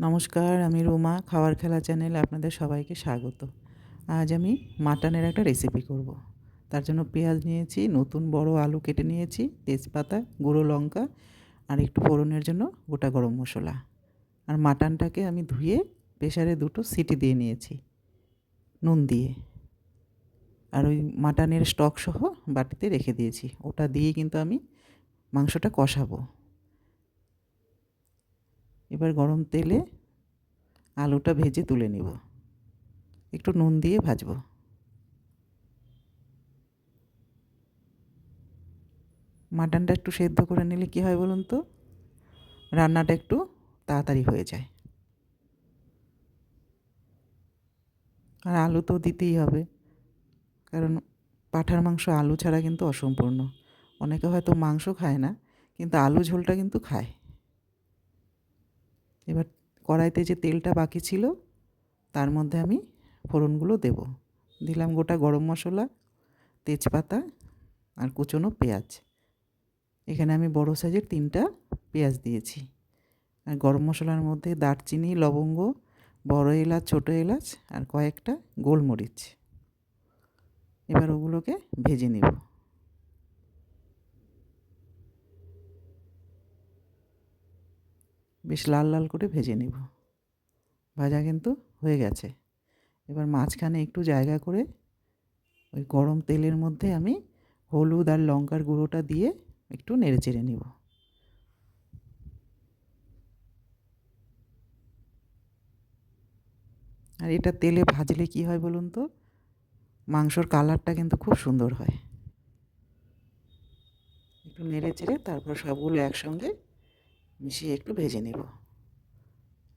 নমস্কার, আমি রুমা, খাওয়ার খেলা চ্যানেলে আপনাদের সবাইকে স্বাগত। আজ আমি মাটনের একটা রেসিপি করব। তার জন্য পেঁয়াজ নিয়েছি, নতুন বড় আলু কেটে নিয়েছি, তেজপাতা, গুঁড়ো লঙ্কা আর একটু ফোড়নের জন্য গোটা গরম মশলা। আর মাটনটাকে আমি ধুয়ে প্রেশারে দুটো সিটি দিয়ে নিয়েছি, নুন দিয়ে। আর ওই মাটনের স্টক সহ বাটিতে রেখে দিয়েছি। ওটা দিয়ে কিন্তু আমি মাংসটা কষাবো। এবার গরম তেলে আলুটা ভেজে তুলে নেব। একটু নুন দিয়ে ভাজবো। মাটনটা একটু সেদ্ধ করে নিলে কী হয় বলুন তো? রান্নাটা একটু তাড়াতাড়ি হয়ে যায়। আর আলু তো দিতেই হবে। কারণ পাঠার মাংস আলু ছাড়া কিন্তু অসম্পূর্ণ। অনেকে হয়তো মাংস খায় না, কিন্তু আলু ঝোলটা কিন্তু খায়। এবার কড়াইতে যে তেলটা বাকি ছিল, তার মধ্যে আমি ফোড়নগুলো দেব। দিলাম গোটা গরম মশলা, তেজপাতা আর কুচনো পেঁয়াজ। এখানে আমি বড় সাইজের তিনটা পেঁয়াজ দিয়েছি। আর গরম মশলার মধ্যে দারচিনি, লবঙ্গ, বড় এলাচ, ছোটো এলাচ আর কয়েকটা গোলমরিচ। এবার ওগুলোকে ভেজে নেব। বেশ লাল লাল করে ভেজে নেব। ভাজা কিন্তু হয়ে গেছে। এবার মাঝখানে একটু জায়গা করে ওই গরম তেলের মধ্যে আমি হলুদ আর লঙ্কার গুঁড়োটা দিয়ে একটু নেড়ে চেড়ে নেব। আর এটা তেলে ভাজলে কি হয় বলুন তো? মাংসর কালারটা কিন্তু খুব সুন্দর হয়। একটু নেড়ে চেড়ে তারপর সবগুলো একসঙ্গে মিশিয়ে একটু ভেজে নেব।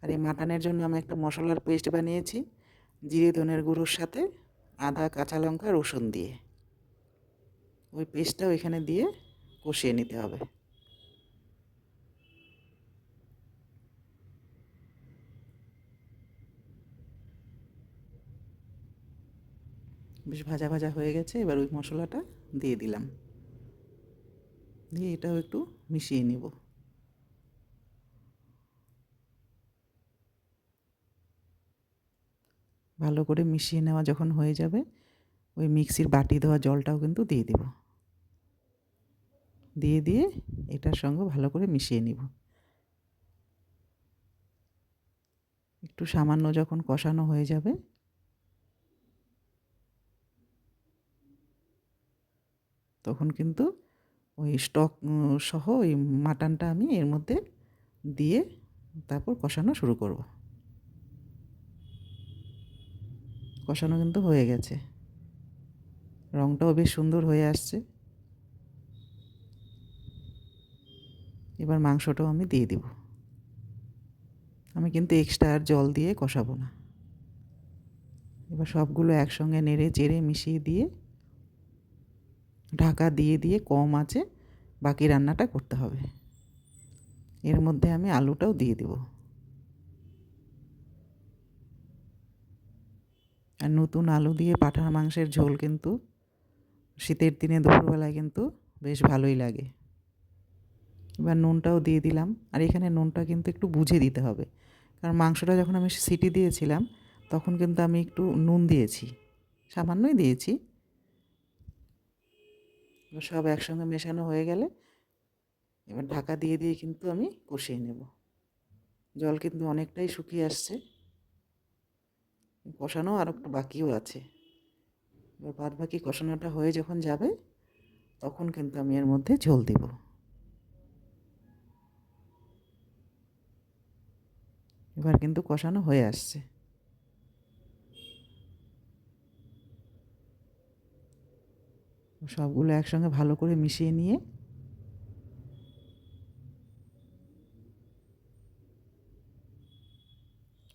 আর এই মাটনের জন্য আমি একটা মশলার পেস্ট বানিয়েছি, জিরে ধনের গুঁড়োর সাথে আদা, কাঁচা লঙ্কা, রসুন দিয়ে। ওই পেস্টটাও এখানে দিয়ে কষিয়ে নিতে হবে। বেশ ভাজা ভাজা হয়ে গেছে, এবার ওই মশলাটা দিয়ে দিলাম। দিয়ে এটাও একটু মিশিয়ে নেব। ভালো করে মিশিয়ে নেওয়া যখন হয়ে যাবে, ওই মিক্সির বাটি দেওয়া জলটাও কিন্তু দিয়ে দেব। দিয়ে দিয়ে এটার সঙ্গে ভালো করে মিশিয়ে নিব। একটু সামান্য যখন কষানো হয়ে যাবে, তখন কিন্তু ওই স্টক সহ ওই মাটনটা আমি এর মধ্যে দিয়ে তারপর কষানো শুরু করব। কষানো কিন্তু হয়ে গেছে। রঙটাও বেশ সুন্দর হয়ে আসছে। এবার মাংসটাও আমি দিয়ে দিব। আমি কিন্তু এক্সট্রা আর জল দিয়ে কষাবো না। এবার সবগুলো একসঙ্গে নেড়ে, চেড়ে মিশিয়ে দিয়ে ঢাকা দিয়ে দিয়ে কম আছে, বাকি রান্নাটা করতে হবে। এর মধ্যে আমি আলুটাও দিয়ে দেব। আর নতুন আলু দিয়ে পাঠার মাংসের ঝোল কিন্তু শীতের দিনে দুপুরবেলায় কিন্তু বেশ ভালোই লাগে। এবার নুনটাও দিয়ে দিলাম। আর এখানে নুনটা কিন্তু একটু বুঝে দিতে হবে। কারণ মাংসটা যখন আমি সিটি দিয়েছিলাম, তখন কিন্তু আমি একটু নুন দিয়েছি। সামান্যই দিয়েছি। সব একসঙ্গে মেশানো হয়ে গেলে এবার ঢাকা দিয়ে দিয়ে কিন্তু আমি কষিয়ে নেব। জল কিন্তু অনেকটাই শুকিয়ে আসছে। কষানো আর একটু বাকিও আছে। এবার বাদ বাকি কষানোটা হয়ে যখন যাবে, তখন কিন্তু আমি এর মধ্যে ঝোল দিব। এবার কিন্তু কষানো হয়ে আসছে। সবগুলো একসঙ্গে ভালো করে মিশিয়ে নিয়ে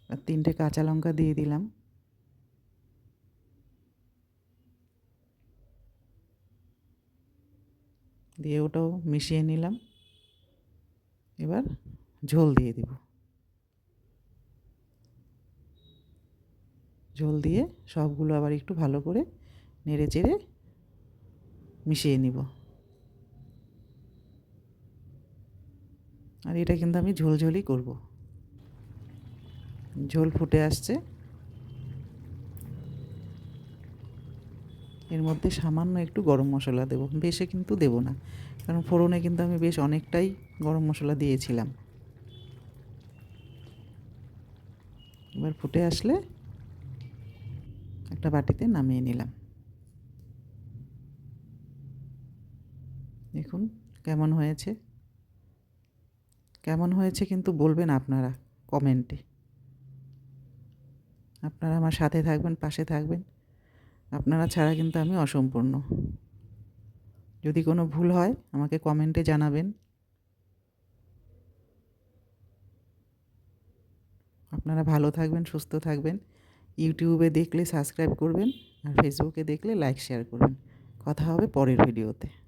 আর তিনটে কাঁচা লঙ্কা দিয়ে দিলাম। দিয়ে ওটাও মিশিয়ে নিলাম। এবার ঝোল দিয়ে দিব। ঝোল দিয়ে সবগুলো আবার একটু ভালো করে নেড়ে চেড়ে মিশিয়ে নিব। আর এটা কিন্তু আমি ঝোলঝোলই করব। ঝোল ফুটে আসছে। এর মধ্যে সামান্য একটু গরম মশলা দেবো, বেশি কিন্তু দেবো না। কারণ ফোড়নে কিন্তু আমি বেশ অনেকটাই গরম মশলা দিয়েছিলাম। এবার ফুটে আসলে একটা বাটিতে নামিয়ে নিলাম। দেখুন কেমন হয়েছে। কেমন হয়েছে কিন্তু বলবেন আপনারা কমেন্টে। আপনারা আমার সাথে থাকবেন, পাশে থাকবেন। আপনারা ছাড়া কিন্তু আমি অসম্পূর্ণ। যদি কোনো ভুল হয়, আমাকে কমেন্টে জানাবেন। আপনারা ভালো থাকবেন, সুস্থ থাকবেন। ইউটিউবে দেখলে সাবস্ক্রাইব করবেন আর ফেসবুকে দেখলে লাইক, শেয়ার করবেন। কথা হবে পরের ভিডিওতে।